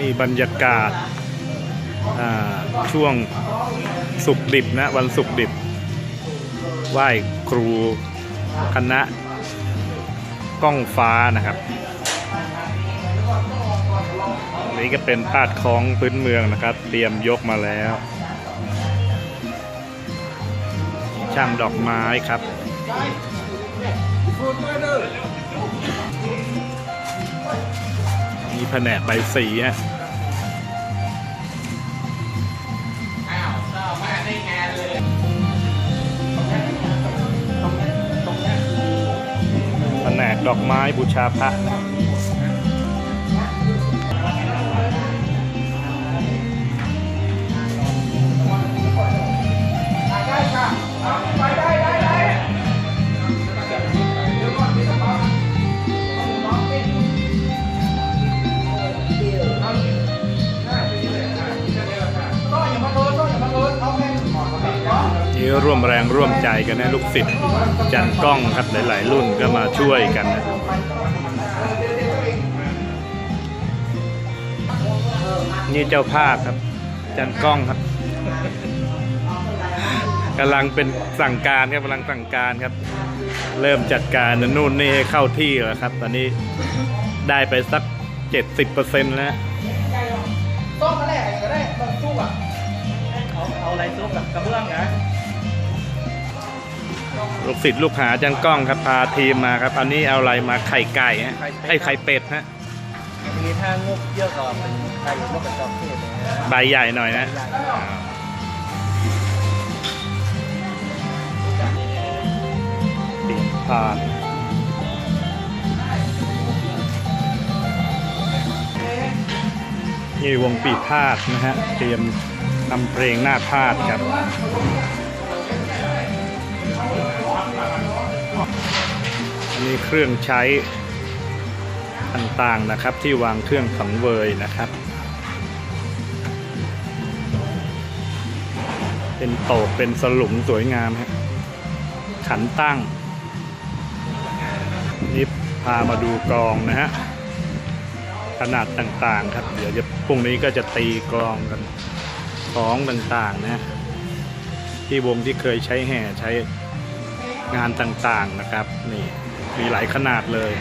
นี่บรรยากาศช่วงสุกดิบนะ วันสุกดิบ ไหว้ครูคณะกล้องฟ้านะครับ นี่ก็เป็นปาดคล้องพื้นเมืองนะครับ เตรียมยกมาแล้ว ช่างดอกไม้ครับ มีแผนกใบสีฮะแผนกดอกไม้บูชาพระ ร่วมแรงร่วมใจกันนะลูกศิษย์จันกล้องครับหลาย ๆ รุ่นก็มาช่วยกันนะนี่เจ้าภาพครับ จันกล้องครับกำลังเป็นสั่งการครับกำลังสั่งการครับ เริ่มจัดการนู่นนี่ให้เข้าที่แล้วครับ ตอนนี้ได้ไปสัก70%แล้วต้มมาแรกก็ได้ต้มสู้อะเอาเอาอะไรซุปกับกระเบื้องนะ ลูกศิษย์ลูกหาจังกล้องครับพาทีมมาครับ อันนี้เอาอะไรมาไข่ไก่ฮะไอ้ไข่เป็ดฮะมีถ้างบเยอะก็เป็นไก่นกกระจอกเทศเลยนะใบใหญ่หน่อยนะเตรียมพานนี่วงปีพาดนะฮะ เตรียมทำเพลงหน้าพาดครับ อันนี้เครื่องใช้ต่างๆนะครับที่วางเครื่องสังเวยนะครับ เป็นโตกเป็นสลุงสวยงามฮะขันตั้ง นี่พามาดูกองนะฮะขนาดต่างๆครับ เดี๋ยวจะพรุ่งนี้ก็จะตีกลองกันของต่างๆนะที่วงที่เคยใช้แห่ใช้งานต่างๆนะครับนี่ มีหลายขนาดเลย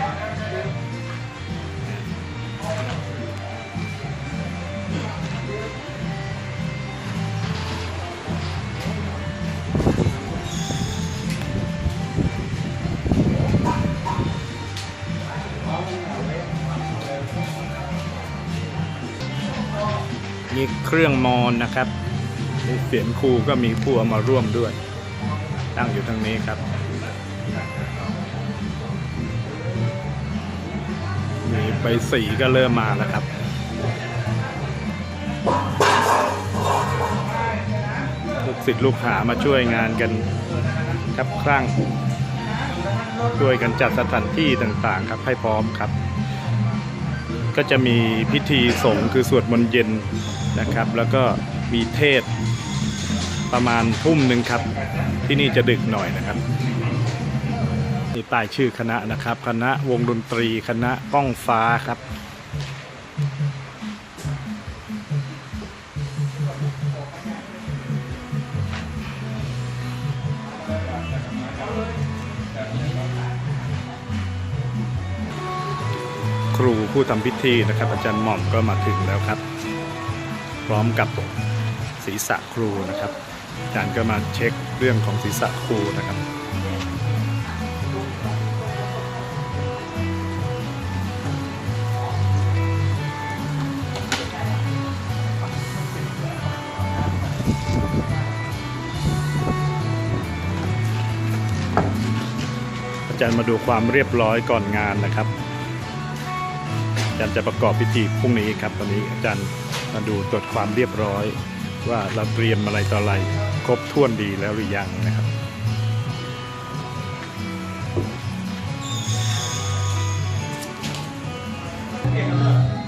มีเครื่องมอนนะครับเสียงครูก็มีผู้เอามาร่วมด้วย ตั้งอยู่ทางนี้ครับ ใบสีก็เริ่มมาแล้วครับ ลูกศิษย์ลูกหามาช่วยงานกันครับครั้งช่วยกันจัดสถานที่ต่างๆ ครับให้พร้อมครับ ก็จะมีพิธีสงฆ์คือสวดมนต์เย็นนะครับ แล้วก็มีเทศประมาณทุ่มหนึ่งครับ ที่นี่จะดึกหน่อยนะครับ นี่ป้ายชื่อคณะนะครับ คณะวงดนตรีคณะก้องฟ้าครับ ครูผู้ทำพิธีนะครับ อาจารย์หม่อมก็มาถึงแล้วครับ พร้อมกับศีรษะครูนะครับอาจารย์ก็มาเช็คเรื่องของศีรษะครูนะครับ จารย์มาดูความเรียบร้อยก่อนงานนะครับอาจารย์จะประกอบพิธีพรุ่งนี้ครับวันนี้อาจารย์มาดูตรวจความเรียบร้อย ว่าเราเตรียมอะไรต่ออะไรครบถ้วนดีแล้วหรือยังนะครับเ